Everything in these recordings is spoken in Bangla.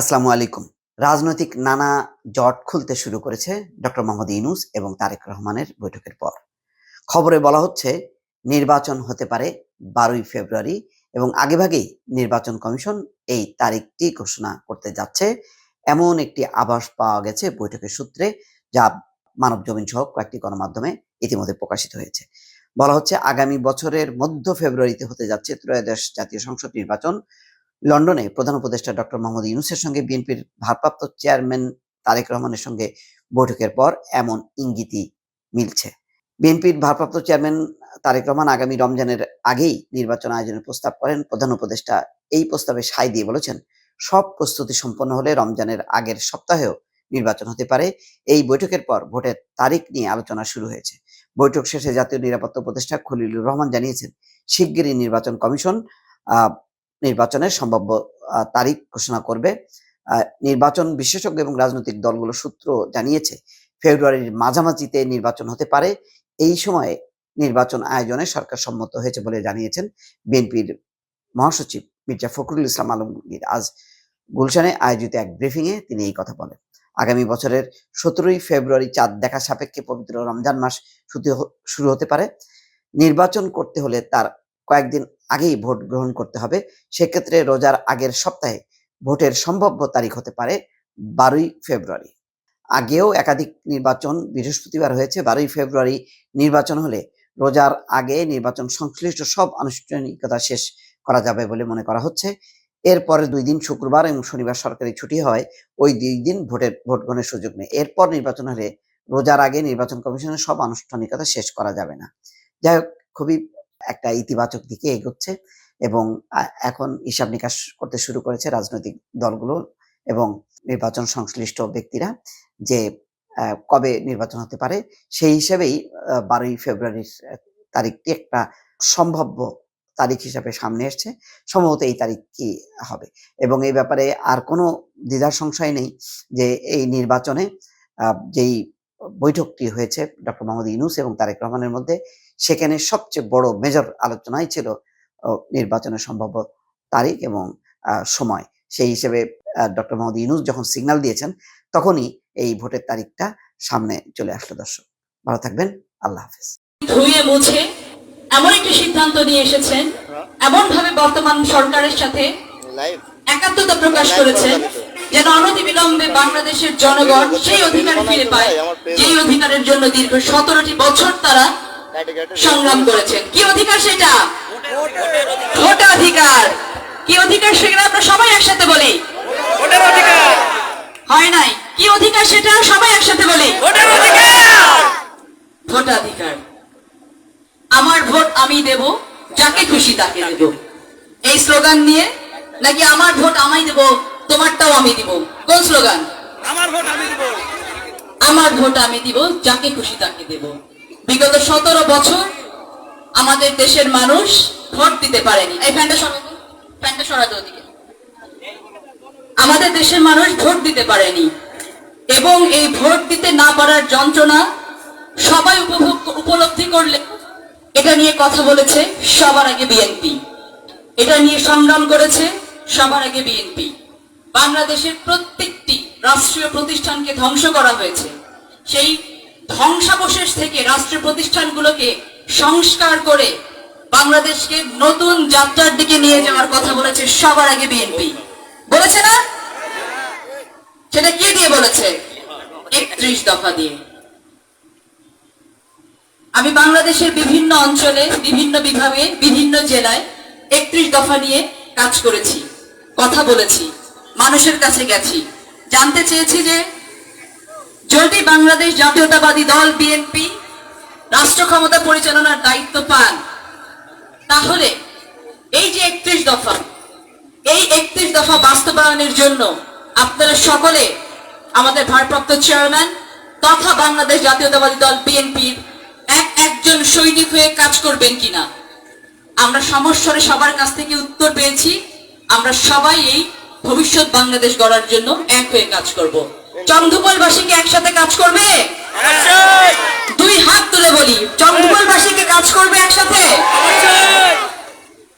আসসালামু আলাইকুম। রাজনৈতিক নানা জট খুলতে শুরু করেছে ডক্টর মোহাম্মদ ইউনুস এবং তারেক রহমানের বৈঠকের পর। খবরে বলা হচ্ছে, নির্বাচন হতে পারে বারোই ফেব্রুয়ারি এবং আগেভাগেই নির্বাচন কমিশন এই তারিখটি ঘোষণা করতে যাচ্ছে। এমন একটি আভাস পাওয়া গেছে বৈঠকের সূত্রে, যা মানব জমিন সহ কয়েকটি গণমাধ্যমে ইতিমধ্যে প্রকাশিত হয়েছে। বলা হচ্ছে আগামী বছরের মধ্য ফেব্রুয়ারিতে হতে যাচ্ছে ত্রয়োদশ জাতীয় সংসদ নির্বাচন। লন্ডনে প্রধান উপদেষ্টা ডক্টর মোহাম্মদ ইউনুসের সঙ্গে বিএনপির ভারপ্রাপ্ত চেয়ারম্যান তারেক রহমানের সঙ্গে বৈঠকের পর এমন ইঙ্গিতই মিলছে। বিএনপির ভারপ্রাপ্ত চেয়ারম্যান তারেক রহমান আগামী রমজানের আগেই নির্বাচন আয়োজনের প্রস্তাব করেন। প্রধান উপদেষ্টা এই প্রস্তাবে সায় দিয়ে বলেছেন, সব প্রস্তুতি সম্পন্ন হলে রমজানের আগের সপ্তাহেও নির্বাচন হতে পারে। এই বৈঠকের পর ভোটের তারিখ নিয়ে আলোচনা শুরু হয়েছে। বৈঠক শেষে জাতীয় নিরাপত্তা উপদেষ্টা খলিলুর রহমান জানিয়েছেন, শিগগিরই নির্বাচন কমিশন নির্বাচনের সম্ভাব্য তারিখ ঘোষণা করবে। নির্বাচন বিশেষজ্ঞ এবং রাজনৈতিক দলগুলো সূত্র জানিয়েছে, ফেব্রুয়ারির মাঝামাঝিতে নির্বাচন হতে পারে। এই সময়ে নির্বাচন আয়োজনে সরকার সম্মত হয়েছে বলে জানিয়েছেন বিএনপির মহাসচিব মির্জা ফখরুল ইসলাম আলমগীর। আজ গুলশানে আয়োজিত এক ব্রিফিং এ তিনি এই কথা বলেন। আগামী বছরের সতেরোই ফেব্রুয়ারি চাঁদ দেখা সাপেক্ষে পবিত্র রমজান মাস শুরু হতে পারে। নির্বাচন করতে হলে তার কয়েকদিন আগেই ভোট গ্রহণ করতে হবে। সেক্ষেত্রে রোজার আগের সপ্তাহে ভোটের সম্ভাব্য তারিখ হতে পারে বারোই ফেব্রুয়ারি। আগেও একাধিক নির্বাচন বৃহস্পতিবার হয়েছে। বারোই ফেব্রুয়ারি নির্বাচন হলে রোজার আগে নির্বাচন সংশ্লিষ্ট সব আনুষ্ঠানিকতা শেষ করা যাবে বলে মনে করা হচ্ছে। এরপরে দুই দিন শুক্রবার এবং শনিবার সরকারি ছুটি হয়, ওই দুই দিন ভোটের, ভোট গ্রহণের সুযোগ নেই। এরপর নির্বাচন হলে রোজার আগে নির্বাচন কমিশনের সব আনুষ্ঠানিকতা শেষ করা যাবে না। যাই হোক, খুবই একটা ইতিবাচক দিকে এগোচ্ছে এবং এখন হিসাব নিকাশ করতে শুরু করেছে রাজনৈতিক দলগুলো এবং নির্বাচন সংশ্লিষ্ট ব্যক্তিরা যে কবে নির্বাচন হতে পারে সেই হিসেবেই বারোই ফেব্রুয়ারির তারিখটি একটা সম্ভাব্য তারিখ হিসাবে সামনে এসছে। সম্ভবত এই তারিখ কি হবে। এবং এই ব্যাপারে আর কোনো দ্বিধার সংশয় নেই যে এই নির্বাচনে যেই বৈঠকটি হয়েছে ডক্টর মোহাম্মদ ইউনুস এবং তারেক রহমানের মধ্যে, সেখানে সবচেয়ে বড় মেজর আলোচনাই ছিল নির্বাচনের সম্ভাব্য তারিখ এবং সময়। সেই হিসেবে ডক্টর মোহাম্মদ ইউনুস যখন সিগন্যাল দিয়েছেন, তখনই এই ভোটের তারিখটা সামনে চলে আসলো দর্শক। ভালো থাকবেন। আল্লাহ হাফেজ। ধুয়ে মুছে একটি সিদ্ধান্ত নিয়ে এসেছেন। এমন ভাবে বর্তমান সরকারের সাথে একাত্মতা প্রকাশ করেছেন যেন অনতিবিলম্বে বাংলাদেশের জনগণ সেই অধিকার ফিরে পায় যেই অধিকারের জন্য দীর্ঘ সতেরোটি বছর তারা সংগ্রাম করেছেন। কি অধিকার সেটা? ভোটাধিকার কি অধিকার সেটা আমরা সবাই একসাথে বলি? হয় নাই? কি অধিকার সেটা সবাই একসাথে বলি? ভোটাধিকার। আমার ভোট আমি দেব যাকে খুশি তাকে দেব। এই স্লোগান নিয়ে নাকি আমার ভোট আমাই দেব তোমারটাও আমি দিব। কোন স্লোগান? আমার ভোট আমি দিব। আমার ভোট আমি দিব যাকে খুশি তাকে দেব। বিগত সতেরো বছর আমাদের দেশের মানুষ ভোট দিতে পারেনি। এই ফ্যানটা সরাতো ফ্যানটা সরাতো ওদিকে। আমাদের দেশের মানুষ ভোট দিতে পারেনি। এবং এই ভোট দিতে না পারার যন্ত্রণা সবাই উপভোগ উপলব্ধি করলে এটা নিয়ে কথা বলেছে সবার আগে বিএনপি এটা নিয়ে সংগ্রাম করেছে সবার আগে বিএনপি বাংলাদেশের প্রত্যেকটি রাষ্ট্রীয় প্রতিষ্ঠানকে ধ্বংস করা হয়েছে। সেই ধ্বংসাবশেষ থেকে রাষ্ট্রীয় প্রতিষ্ঠানগুলোকে সংস্কার করে বাংলাদেশকে নতুন যাত্রার দিকে নিয়ে যাওয়ার কথা বলেছে সবার আগে বিএনপি বলেছে না? সেটা কি দিয়ে বলেছে? একত্রিশ দফা দিয়ে। আমি বাংলাদেশের বিভিন্ন অঞ্চলে, বিভিন্ন বিভাগে, বিভিন্ন জেলায় একত্রিশ দফা নিয়ে কাজ করেছি, কথা বলেছি, মানুষের কাছে গেছি। জানতে চেয়েছি যে যদি বাংলাদেশ জাতীয়তাবাদী দল, বিএনপি, রাষ্ট্র ক্ষমতা পরিচালনার দায়িত্ব পান। তাহলে এই যে একত্রিশ দফা, এই একত্রিশ দফা বাস্তবায়নের জন্য আপনারা সকলে আমাদের ভারপ্রাপ্ত চেয়ারম্যান তথা বাংলাদেশ জাতীয়তাবাদী দল, বিএনপির একজন সৈনিক হয়ে কাজ করবেন কিনা? আমরা সমস্যরে সবার কাছ থেকে উত্তর পেয়েছি আমরা সবাই এই ভবিষ্যৎ বাংলাদেশ গড়ার জন্য এক হয়ে কাজ করব। চন্দ্রপলবাসীকে একসাথে কাজ করবে? দুই হাত তুলে বলি চন্দ্রপলবাসীকে কাজ করবে একসাথে?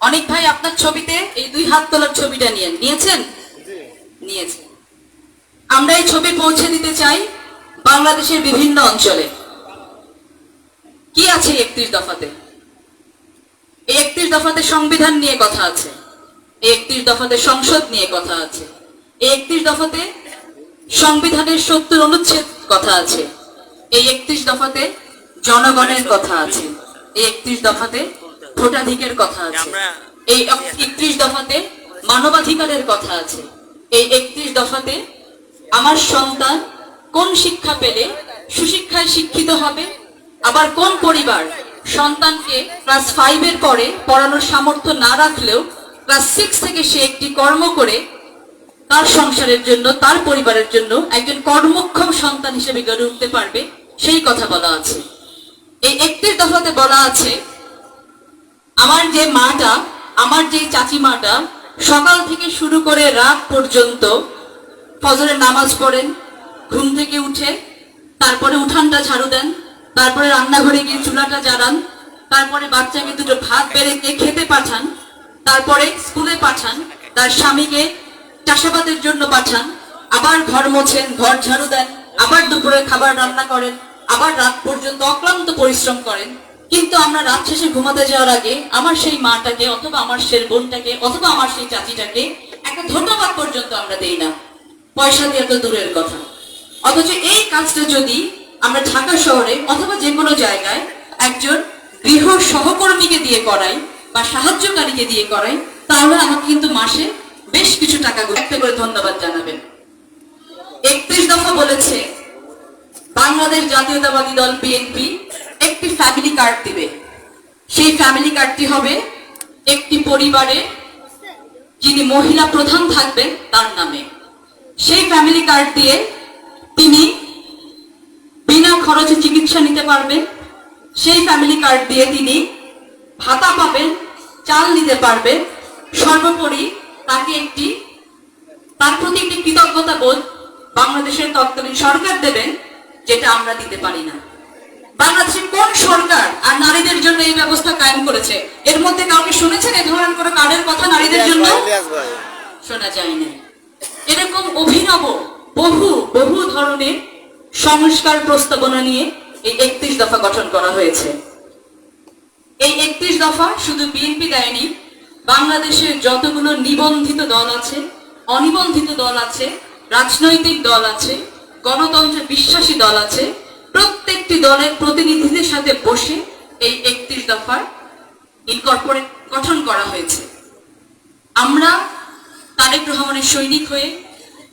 অনেক ভাই আপনার ছবিতে এই দুই হাত তোলার ছবিটা নিয়ে নিয়েছেন? নিয়েছেন। আমরা এই ছবি পৌঁছে দিতে চাই বাংলাদেশের বিভিন্ন অঞ্চলে। কি আছে একত্রিশ দফাতে? এই একত্রিশ দফাতে সংবিধান নিয়ে কথা আছে। এই একত্রিশ দফাতে সংসদ নিয়ে কথা আছে। এই একত্রিশ দফাতে সংবিধানের সত্তর অনুচ্ছেদ কথা আছে। এই একত্রিশ দফাতে জনগণের কথা আছে। এই একত্রিশ দফাতে ভোটাধিকের কথা আছে। এই একত্রিশ দফাতে মানবাধিকারের কথা আছে। এই একত্রিশ দফাতে আমার সন্তান কোন শিক্ষা পেলে? সুশিক্ষায় শিক্ষিত হবে? আবার কোন পরিবার সন্তানকে ক্লাস ফাইভের পরে পড়ানোর সামর্থ্য না রাখলেও ক্লাস সিক্স থেকে সে একটি কর্ম করে তার সংসারের জন্য, তার পরিবারের জন্য একজন কর্মক্ষম সন্তান হিসেবে গড়ে উঠতে পারবে, সেই কথা বলা আছে। এই একত্রিশ দফাতে বলা আছে, আমার যে মাটা, আমার যে চাচি মাটা, সকাল থেকে শুরু করে রাত পর্যন্ত ফজরের নামাজ পড়েন, ঘুম থেকে উঠে, তারপরে উঠানটা ঝাড়ু দেন তারপরে রান্নাঘরে গিয়ে চুলাটা জ্বালান। তারপরে বাচ্চাকে দুটো ভাত বেড়ে দিয়ে খেতে পাঠান, তারপরে স্কুলে পাঠান, তার স্বামীকে চাষাবাদের জন্য পাঠান। আবার ঘর মোছেন, ঘর ঝাড়ু দেন, আবার দুপুরে খাবার রান্না করেন, আবার রাত পর্যন্ত অক্লান্ত পরিশ্রম করেন। কিন্তু আমরা রাত শেষে ঘুমাতে যাওয়ার আগে আমার সেই মাটাকে অথবা আমার সেই বোনটাকে অথবা আমার সেই চাচিটাকে একটা ধন্যবাদ পর্যন্ত আমরা দেই না। পয়সা দিয়ে তো দূরের কথা। অথচ এই কাজটা যদি আমরা ঢাকা শহরে অথবা যে কোনো জায়গায় একজন গৃহ সহকর্মীকে দিয়ে করাই বা সাহায্যকারীকে দিয়ে করাই, তাহলে আমাকে কিন্তু মাসে বেশ কিছু টাকা একটা করে ধন্যবাদ জানাবেন। একত্রিশ দফা বলেছে, বাংলাদেশ জাতীয়তাবাদী দল বিএনপি একটি ফ্যামিলি কার্ড দিবে। সেই ফ্যামিলি কার্ডটি হবে একটি পরিবারে যিনি মহিলা প্রধান থাকবেন, তার নামে। সেই ফ্যামিলি কার্ড দিয়ে তিনি চিকিৎসা নিতে পারবেন। সেই ফ্যামিলি কার্ড দিয়ে তিনি ভাতা পাবেন চাল নিতে পারবেন। সর্বোপরি তাকে একটি তার প্রতি একটি কৃতজ্ঞতা বোধ বাংলাদেশের তৎকালীন সরকার দেবেন যেটা আমরা দিতে পারি না। বাংলাদেশের কোন সরকার আর নারীদের জন্য এই ব্যবস্থা কায়েম করেছে? এর মধ্যে কাউকে শুনেছেন এ ধরনের কোনো কার্ডের কথা নারীদের জন্য? শোনা যায় না এরকম অভিনব বহু বহু ধরনের সংস্কার প্রস্তাবনা নিয়ে এই একত্রিশ দফা গঠন করা হয়েছে। এই একত্রিশ দফা শুধু বিএনপি দেয়নি, বাংলাদেশের যতগুলো নিবন্ধিত দল আছে, অনিবন্ধিত দল আছে, রাজনৈতিক দল আছে, গণতন্ত্রে বিশ্বাসী দল আছে, প্রত্যেকটি দলের প্রতিনিধিদের সাথে বসে এই একত্রিশ দফার ইনকর্পোরেট গঠন করা হয়েছে। আমরা তারেক রহমানের সৈনিক হয়ে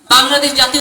বাংলাদেশ জাতীয়